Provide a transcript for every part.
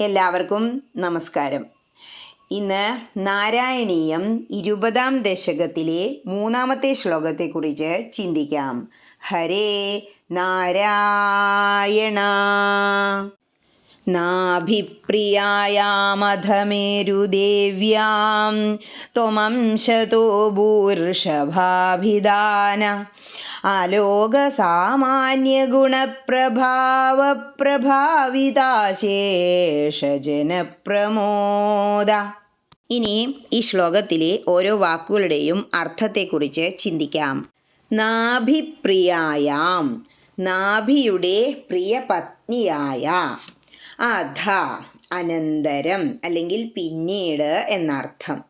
എല്ലാവർക്കും നമസ്കാരം. ഇന്ന് നാരായണീയം ഇരുപതാം ദശകത്തിലെ മൂന്നാമത്തെ ശ്ലോകത്തെക്കുറിച്ച് ചിന്തിക്കാം. ഹരേ നാരായണ. നാഭിപ്രിയായാമധമേരുദേവ്യാം. ത്വമംശതോ ഭൂർഷഭാഭിധാന അലോകസാമാന്യഗുണപ്രഭാവപ്രഭാവിതാശേഷജനപ്രമോദ. ഇനി ഈ ശ്ലോകത്തിലെ ഓരോ വാക്കുകളുടെയും അർത്ഥത്തെക്കുറിച്ച് ചിന്തിക്കാം. നാഭിപ്രിയായാം. നാഭിയുടെ പ്രിയ പത്നിയായ അധ അനന്തരം അല്ലെങ്കിൽ പിന്നീട് എന്നർത്ഥം.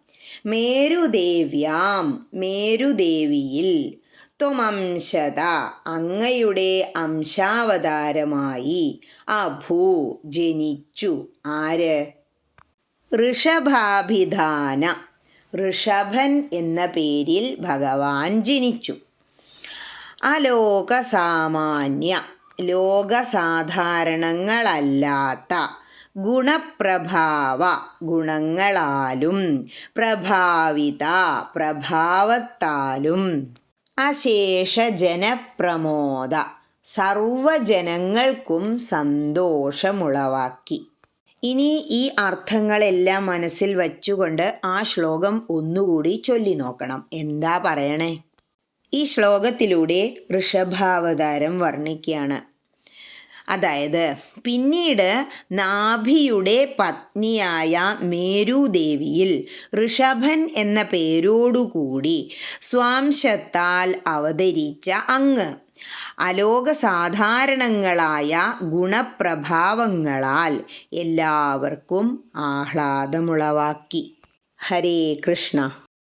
മേരുദേവ്യാം മേരുദേവിയിൽ ത്വമംശത അങ്ങയുടെ അംശാവതാരമായി അഭൂ ജനിച്ചു. ആര്? ഋഷഭാഭിധാന. ഋഷഭൻ എന്ന പേരിൽ ഭഗവാൻ ജനിച്ചു. അലോകസാമാന്യ. ലോകസാധാരണങ്ങളല്ലാത്ത ഗുണപ്രഭാവ ഗുണങ്ങളാലും പ്രഭാവിത പ്രഭാവത്താലും അശേഷ ജനപ്രമോദ സർവജനങ്ങൾക്കും സന്തോഷമുളവാക്കി. ഇനി ഈ അർത്ഥങ്ങളെല്ലാം മനസ്സിൽ വച്ചുകൊണ്ട് ആ ശ്ലോകം ഒന്നുകൂടി ചൊല്ലി നോക്കണം. എന്താ പറയണേ? ഈ ശ്ലോകത്തിലൂടെ ഋഷഭാവതാരം വർണിക്കുകയാണ്. അതായത് പിന്നീട് നാഭിയുടെ പത്നിയായ മേരുദേവിയിൽ ഋഷഭൻ എന്ന പേരോടുകൂടി സ്വാംശത്താൽ അവതരിച്ച അങ്ങ്. അലോകസാധാരണങ്ങളായ ഗുണപ്രഭാവങ്ങളാൽ എല്ലാവർക്കും ആഹ്ലാദമുളവാക്കി. ഹരേ കൃഷ്ണ.